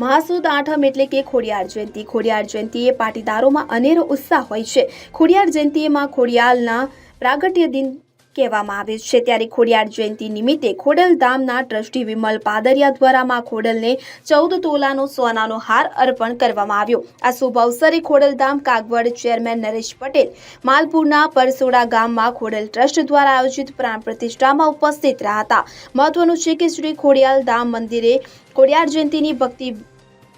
મહાસુદ આઠમ એટલે કે ખોડિયાર જયંતિ. ખોડિયાર જયંતિએ પાટીદારોમાં અનેરો ઉત્સાહ હોય છે. ખોડિયાર જયંતિએમાં ખોડિયાલના પ્રાગટ્ય દિન કહેવામાં આવે છે. ત્યારે ખોડિયાર જયંતિ નિમિત્તે ખોડલધામના ટ્રસ્ટી વિમલ પાદરિયા દ્વારા માં ખોડલને ચૌદ તોલાનો સોનાનો હાર અર્પણ કરવામાં આવ્યો. આ શુભ અવસરે ખોડલધામ કાગવડ ચેરમેન નરેશ પટેલ માલપુરના પરસોડા ગામમાં ખોડલ ટ્રસ્ટ દ્વારા આયોજિત પ્રાણ પ્રતિષ્ઠામાં ઉપસ્થિત રહ્યા હતા. મહત્વનું છે કે શ્રી ખોડિયાલ ધામ મંદિરે ખોડિયાર જયંતિની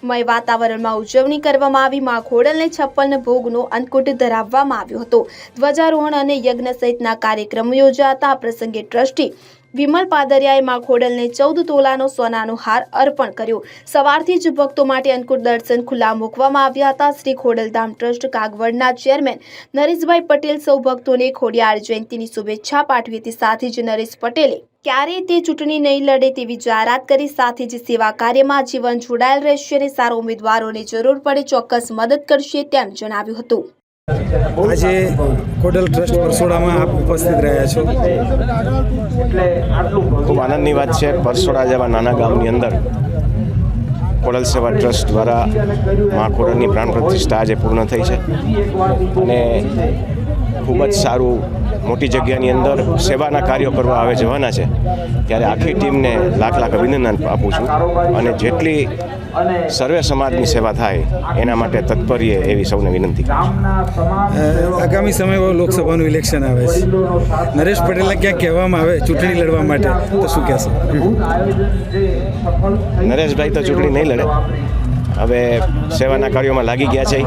ભક્તિમય વાતાવરણમાં ઉજવણી કરવામાં આવી. માં ખોડલને છપ્પન ભોગનો અંકુટ ધરાવવામાં આવ્યો હતો. ધ્વજારોહણ અને યજ્ઞ સહિતના કાર્યક્રમો યોજાતા આ પ્રસંગે ટ્રસ્ટી વિમલ પાદરિયાએ માં ખોડલને ચૌદ તોલાનો સોનાનો હાર અર્પણ કર્યો. સવારથી જ ભક્તો માટે અન્નકૂટ દર્શન ખુલ્લા મૂકવામાં આવ્યા હતા. શ્રી ખોડલધામ ટ્રસ્ટ કાગવડના ચેરમેન નરેશભાઈ પટેલ સૌ ભક્તોને ખોડિયાર જયંતિની શુભેચ્છા પાઠવી હતી. સાથે જ નરેશ પટેલે ક્યારેય તે ચૂંટણી નહીં લડે તેવી જાહેરાત કરી. સાથે જ સેવા કાર્યમાં જીવન જોડાયેલ રહેશે અને સારા ઉમેદવારોને જરૂર પડે ચોક્કસ મદદ કરશે તેમ જણાવ્યું હતું. આજે કોડલ ટ્રસ્ટ પરસોડામાં આપ ઉપસ્થિત રહ્યા છો. ખૂબ આનંદની વાત છે, પરસોડા જેવા નાના ગામની અંદર કોડલ સેવા ટ્રસ્ટ દ્વારા મા કોડલની પ્રાણ પ્રતિષ્ઠા આજે પૂર્ણ થઈ છે. અને ખૂબ જ સારું મોટી જગ્યાની અંદર સેવાના કાર્યો કરવા આવે જવાના છે ત્યારે આખી ટીમને લાખ લાખ અભિનંદન આપું છું. અને જેટલી સર્વે સમાજની સેવા થાય એના માટે તત્પર્ય એવી સૌને વિનંતી આગામી સમયમાં લોકસભાનું ઇલેક્શન આવે છે. નરેશ પટેલને ક્યાંક કહેવામાં આવે ચૂંટણી લડવા માટે તો શું કહેશો? નરેશભાઈ તો ચૂંટણી નહીં લડે. હવે સેવાના કાર્યોમાં લાગી ગયા છે.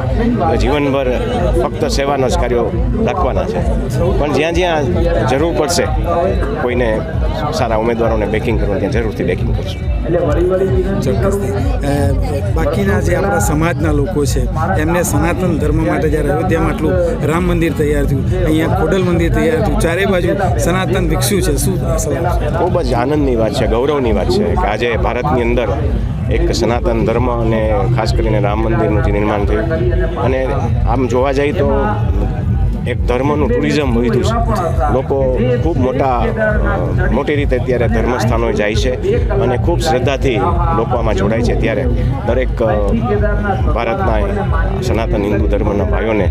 જીવનભર ફક્ત સેવાના જ કાર્યો રાખવાના છે. પણ જ્યાં જ્યાં જરૂર પડશે કોઈને સારા ઉમેદવારોને બેકિંગ કરવાની ત્યાં જરૂરથી બેકિંગ કરશું. ચોક્કસથી બાકીના જે આપણા સમાજના લોકો છે એમને સનાતન ધર્મ માટે જ્યારે અયોધ્યામાં આટલું રામ મંદિર તૈયાર થયું અહીંયા ખોડલ મંદિર તૈયાર થયું ચારે બાજુ સનાતન વિકસ્યું છે. શું ખૂબ જ આનંદની વાત છે ગૌરવની વાત છે કે આજે ભારતની અંદર એક સનાતન ધર્મ અને ખાસ કરીને રામ મંદિરનું જે નિર્માણ થયું. અને આમ જોવા જઈએ તો એક ધર્મનું ટુરિઝમ વધ્યું છે. લોકો ખૂબ મોટા મોટી રીતે અત્યારે ધર્મસ્થાનોએ જાય છે અને ખૂબ શ્રદ્ધાથી લોકો આમાં જોડાય છે. ત્યારે દરેક ભારતના સનાતન હિન્દુ ધર્મના ભાઈઓને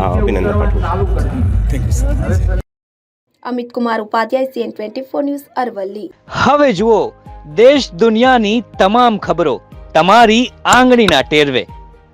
આ અભિનંદન પાઠવું Amit Kumar Upadhyay CN twenty four news Aravalli. હવે જુઓ દેશ દુનિયાની તમામ ખબરો તમારી આંગળીના ટેરવે.